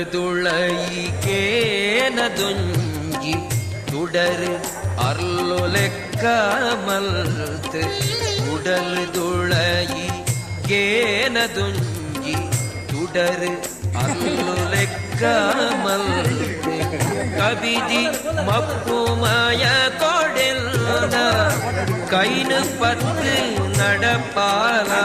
உடல் துளைக்கேனதொஞ்சி துடரு அருளொலெக்கமல்த்து உடல் துளை கேனதொஞ்சி துடரு அருளொலெக்கமல்த்து கவிதி மப்புமய கொடெல்ல கைனு பத்து நடப்பாலா?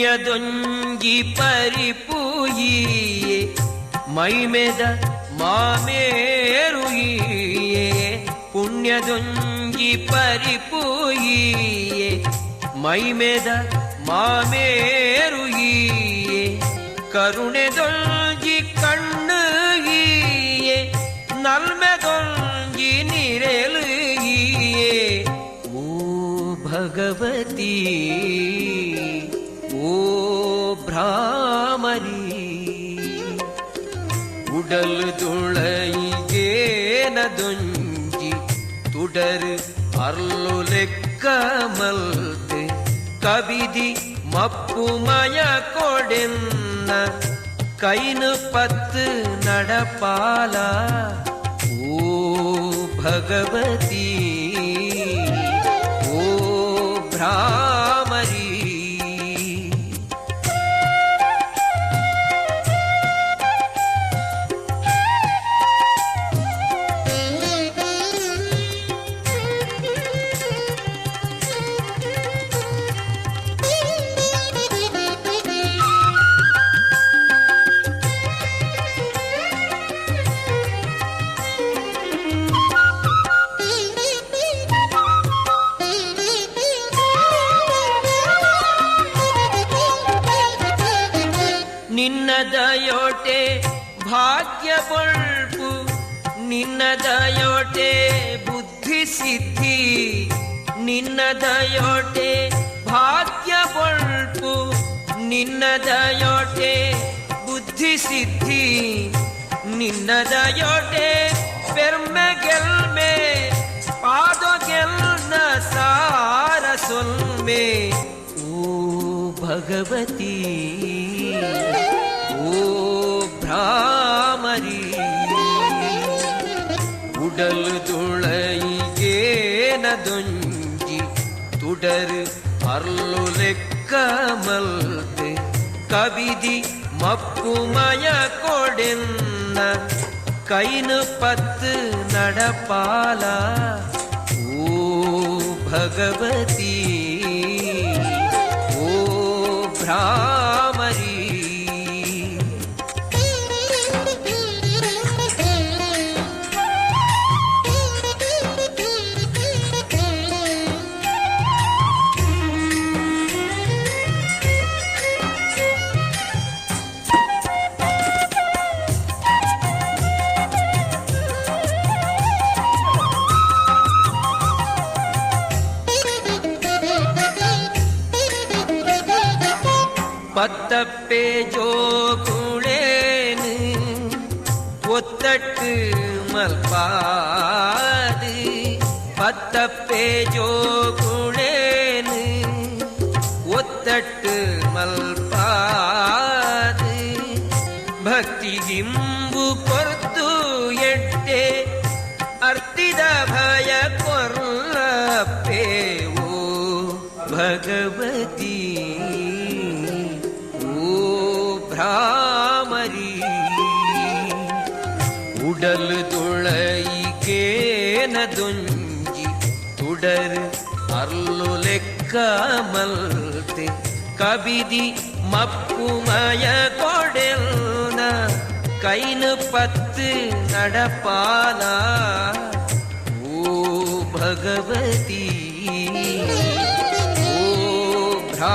ಪುಣ್ಯದೊಂಜಿ ಪರಿಪೂಯಿಯೇ ಮೈಮೆದ ಮಾಮೇರುಯಿಯೇ ಪುಣ್ಯದೊಂಜಿ ಪರಿಪೂಯಿಯೇ ಮೈಮೆದ ಮಾಮೇರುಯಿಯೇ ಕರುಣೆದೊಂಜಿ ಕಣ್ಣುಗಿಯೇ ನಲ್ಮೆದೊಂಜಿ ನಿರೆಲುಗಿಯೇ ಓ ಭಗವತಿ உடல் துளைகேனதொஞ்சி துடரு அருளொலெக்கமல்து கவிதி மப்புமய கொடின்ன கைனு பத்து நடப்பாலா? ஓ பகவதீ ಬೊಳ್ಪು, ನಿನ್ನ ದಯೋಟೆ ಬುದ್ಧಿ ಸಿದ್ಧಿ ನಿನ್ನದಯೋಟೆ ಭಾಗ್ಯ ಬೊಳ್ಪು, ನಿನ್ನ ದಯೋಟೆ ಬುದ್ಧಿ ಸಿದ್ಧಿ ನಿನ್ನದಯೋಟೆ பெருமை கெல்மே பாதோ கெல்ன சார சொல்மே ಓ பகவதி உடல் துளைகேனதொஞ்சி துடரு அருளொலெக்கமல்து கவிதி மப்புமய கொடென்ன கைனு பத்து நடப்பாலா? ஓ பகவதி ஓ பிரா சிறப்பே ஜோ குளேனு ஒத்தட்டு மல்பாது. பத்தப்பே ஜோ குளேனு ஒத்தட்டு மல்பாது. பக்தி திம்பு பொறுத்து எட்டே அர்த்தித பய பொருளப்பேவோ. பகவதி ಭ್ರಾಮರಿ உடல் துளைக்கேனதொஞ்சி துடர் அருளொலெக்கமல்து கவிதி மப்புமய கொடெல்ன கைனு பத்து நடப்பாலா ஓ பகவதி ஓ பிரா